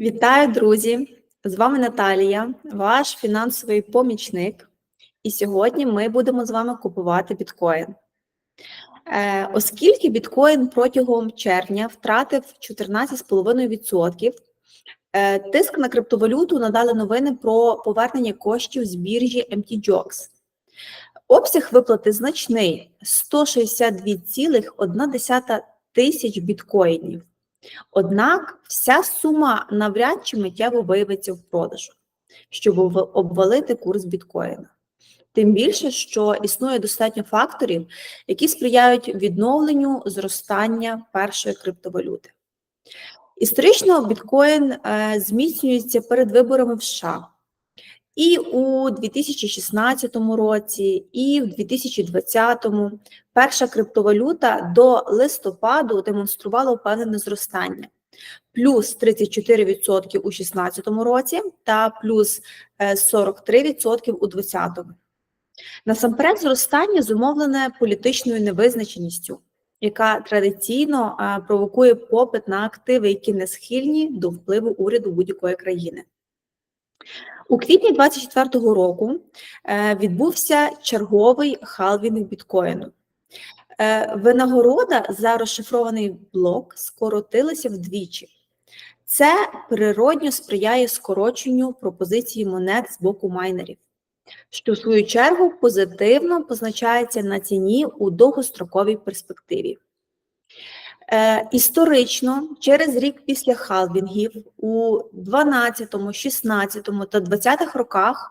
Вітаю, друзі! З вами Наталія, ваш фінансовий помічник. І сьогодні ми будемо з вами купувати біткоін. Е, Оскільки біткоін протягом червня втратив 14,5%, е, тиск на криптовалюту надали новини про повернення коштів з біржі MTGOX. Обсяг виплати значний 162,1 тисяч біткоїнів. Однак вся сума навряд чи миттєво виявиться в продажу, щоб обвалити курс біткоїна. Тим більше, що існує достатньо факторів, які сприяють відновленню зростання першої криптовалюти. Історично біткоін е, зміцнюється перед виборами в США. І у 2016 році, і в 2020 перша криптовалюта до листопаду демонструвала впевнене зростання. Плюс 34% у 2016 році та плюс е, 43% у 2020. Насамперед, зростання зумовлене політичною невизначеністю, яка традиційно е, провокує попит на активи, які не схильні до впливу уряду будь-якої країни. У квітні 2024 року е, відбувся черговий халвінг біткоїну. Е, Винагорода за розшифрований блок скоротилася вдвічі. Це природньо сприяє скороченню пропозиції монет з боку майнерів, що в свою чергу позитивно позначається на ціні у довгостроковій перспективі. Е, історично, через рік після халвінгів у 12, 16 та 20 роках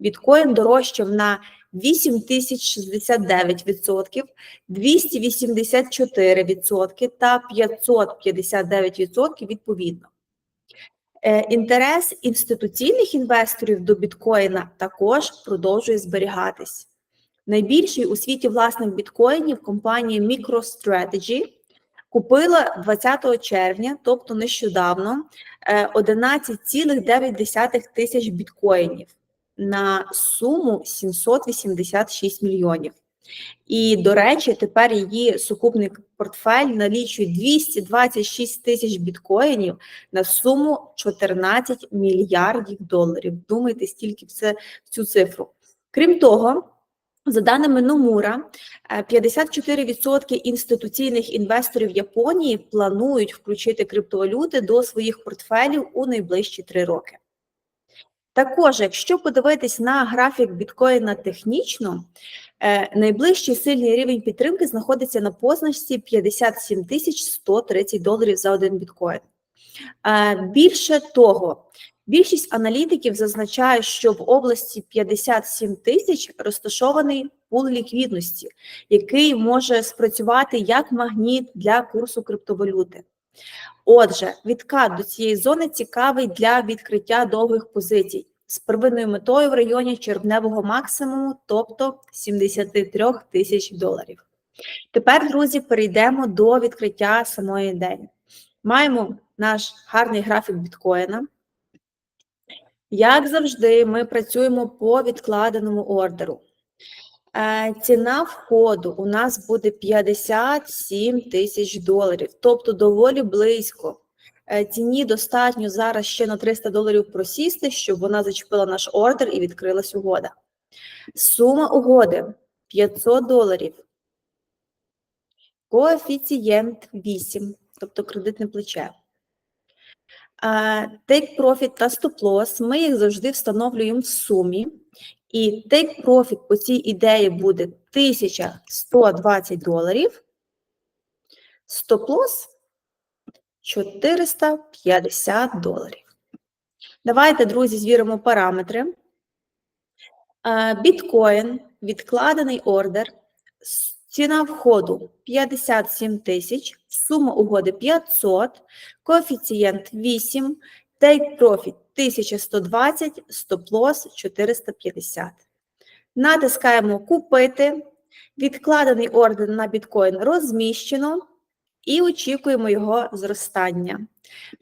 біткоін дорожчав на 8069%, 284% та 559% відповідно. Е, Інтерес інституційних інвесторів до біткоїна також продовжує зберігатись. Найбільший у світі власник біткоїнів компанія MicroStrategy купила 20 червня, тобто нещодавно, е, 11,9 тисяч біткоїнів на суму 786 мільйонів. І, до речі, тепер її сукупний портфель налічує 226 тисяч біткоїнів на суму 14 мільярдів доларів. Думайте, стільки в це в цю цифру. Крім того, за даними Номура, е, 54% інституційних інвесторів Японії планують включити криптовалюти до своїх портфелів у найближчі три роки. Також, якщо подивитись на графік біткоїна технічно, е, найближчий сильний рівень підтримки знаходиться на позначці 57 тисяч 130 доларів за один біткоін. Е, Більше того, більшість аналітиків зазначає, що в області 57 тисяч розташований пул ліквідності, який може спрацювати як магніт для курсу криптовалюти. Отже, відкат до цієї зони цікавий для відкриття довгих позицій з первинною метою в районі червневого максимуму, тобто 73 тисяч доларів. Тепер, друзі, перейдемо до відкриття самої ідеї. Маємо наш гарний графік біткоїна. Як завжди, ми працюємо по відкладеному ордеру. Е, Ціна входу у нас буде 57 тисяч доларів, тобто доволі близько. Е, Ціні достатньо зараз ще на 300 доларів просісти, щоб вона зачепила наш ордер і відкрилась угода. Сума угоди 500 доларів. Коефіцієнт 8, тобто кредитне плече. Take Profit та Stop Loss, ми їх завжди встановлюємо в сумі. І Take Profit по цій ідеї буде 1120 доларів. Stop Loss 450 доларів. Давайте, друзі, звіримо параметри. Біткоін, відкладений ордер, ціна входу 57 тисяч, сума угоди 500, коефіцієнт 8, take profit 1120, стоп-лосс 450. Натискаємо Купити. Відкладений ордер на біткоін розміщено і очікуємо його зростання.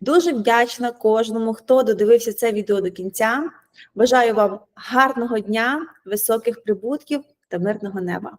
Дуже вдячна кожному, хто додивився це відео до кінця. Бажаю вам гарного дня, високих прибутків та мирного неба.